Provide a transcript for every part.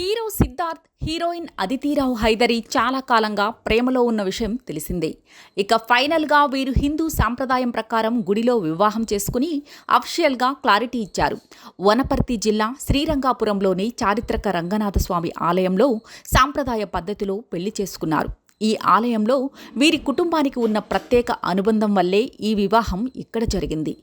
Hero Siddharth heroine Aditi Rao Hydari చాలా కాలంగా ప్రేమలో ఉన్న విషయం తెలిసిందే. ఇక ఫైనల్గా వీరు హిందూ సాంప్రదాయం ప్రకారం గుడిలో వివాహం చేసుకుని అఫిషియల్గా క్లారిటీ ఇచ్చారు. వనపర్తి జిల్లా శ్రీరంగాపురంలోని చారిత్రక రంగనాథ స్వామి ఆలయంలో సాంప్రదాయ పద్ధతిలో పెళ్ళి చేసుకున్నారు. ఈ ఆలయంలో వీరి కుటుంబానికి ఉన్న ప్రత్యేక అనుబంధం వల్లే ఈ వివాహం ఇక్కడ జరిగింది.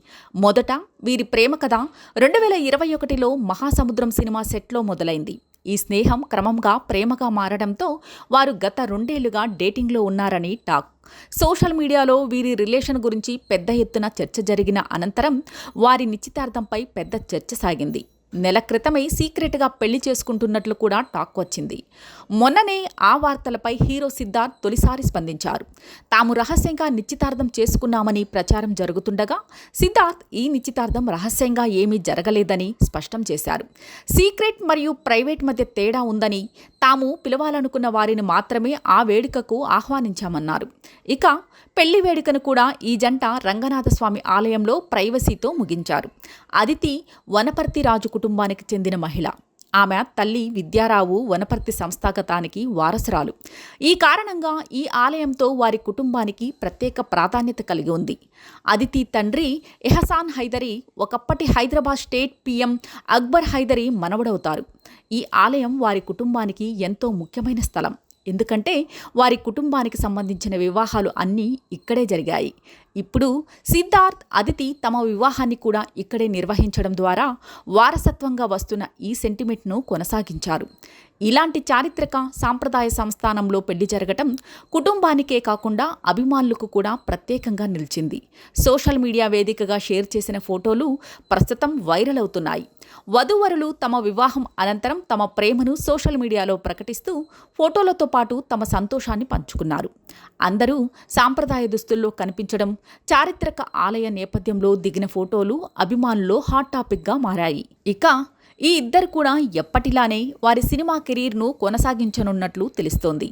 మొదట వీరి ప్రేమ కథ రెండు వేల ఇరవై ఒకటిలో మహాసముద్రం సినిమా సెట్లో మొదలైంది. ఈ స్నేహం క్రమంగా ప్రేమగా మారడంతో వారు గత రెండేళ్ళుగా డేటింగ్లో ఉన్నారని టాక్. సోషల్ మీడియాలో వీరి రిలేషన్ గురించి పెద్ద ఎత్తున చర్చ జరిగిన అనంతరం వారి నిశ్చితార్థంపై పెద్ద చర్చ సాగింది. నెల క్రితమే సీక్రెట్గా పెళ్ళి చేసుకుంటున్నట్లు కూడా టాక్ వచ్చింది. మొన్ననే ఆ వార్తలపై హీరో సిద్ధార్థ్ తొలిసారి స్పందించారు. తాము రహస్యంగా నిశ్చితార్థం చేసుకున్నామని ప్రచారం జరుగుతుండగా సిద్ధార్థ్ ఈ నిశ్చితార్థం రహస్యంగా ఏమీ జరగలేదని స్పష్టం చేశారు. సీక్రెట్ మరియు ప్రైవేట్ మధ్య తేడా ఉందని తాము పిలవాలనుకున్న వారిని మాత్రమే ఆ వేడుకకు ఆహ్వానించామన్నారు. ఇక పెళ్ళి వేడుకను కూడా ఈ జంట రంగనాథస్వామి ఆలయంలో ప్రైవసీతో ముగించారు. అదితి వనపర్తి రాజు కుటుంబానికి చెందిన మహిళ. ఆమె తల్లి విద్యారావు వనపర్తి సంస్థాగతానికి వారసురాలు. ఈ కారణంగా ఈ ఆలయంతో వారి కుటుంబానికి ప్రత్యేక ప్రాధాన్యత కలిగి ఉంది. అదితి తండ్రి ఎహసాన్ హైదరీ ఒకప్పటి హైదరాబాద్ స్టేట్ పీఎం అక్బర్ హైదరీ మనవడవుతారు. ఈ ఆలయం వారి కుటుంబానికి ఎంతో ముఖ్యమైన స్థలం. ఎందుకంటే వారి కుటుంబానికి సంబంధించిన వివాహాలు అన్నీ ఇక్కడే జరిగాయి. ఇప్పుడు సిద్ధార్థ్ అదితి తమ వివాహాన్ని కూడా ఇక్కడే నిర్వహించడం ద్వారా వారసత్వంగా వస్తున్న ఈ సెంటిమెంట్ను కొనసాగించారు. ఇలాంటి చారిత్రక సాంప్రదాయ సంస్థానంలో పెళ్ళి జరగటం కుటుంబానికే కాకుండా అభిమానులకు కూడా ప్రత్యేకంగా నిలిచింది. సోషల్ మీడియా వేదికగా షేర్ చేసిన ఫోటోలు ప్రస్తుతం వైరల్ అవుతున్నాయి. వధూవరులు తమ వివాహం అనంతరం తమ ప్రేమను సోషల్ మీడియాలో ప్రకటిస్తూ ఫోటోలతో పాటు తమ సంతోషాన్ని పంచుకున్నారు. అందరూ సాంప్రదాయ దుస్తుల్లో కనిపించడం చారిత్రక ఆలయ నేపథ్యంలో దిగిన ఫోటోలు అభిమానుల్లో హాట్ టాపిక్గా మారాయి. ఇక ఈ ఇద్దరు కూడా ఎప్పటిలానే వారి సినిమా కెరీర్ను కొనసాగించనున్నట్లు తెలుస్తోంది.